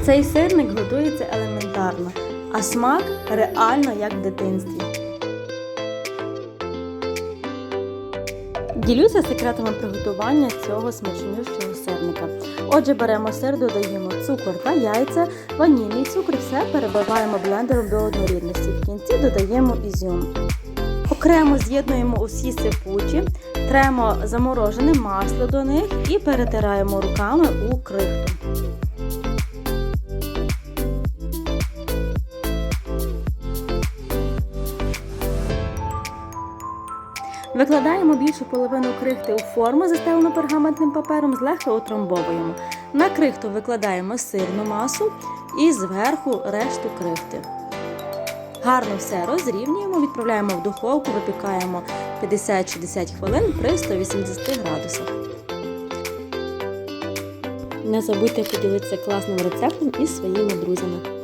Цей сирник готується елементарно, а смак реально як в дитинстві. Ділюся секретами приготування цього смачнющого сирника. Отже, беремо сир, додаємо цукор та яйця, ванільний цукор, все перебиваємо блендером до однорідності. В кінці додаємо ізюм. Окремо з'єднуємо усі сипучі, тремо заморожене масло до них і перетираємо руками у крихту. Викладаємо більшу половину крихти у форму, застелену пергаментним папером, злегка утрамбовуємо. На крихту викладаємо сирну масу і зверху решту крихти. Гарно все розрівнюємо, відправляємо в духовку, випікаємо 50-60 хвилин при 180 градусах. Не забудьте поділитися класним рецептом із своїми друзями.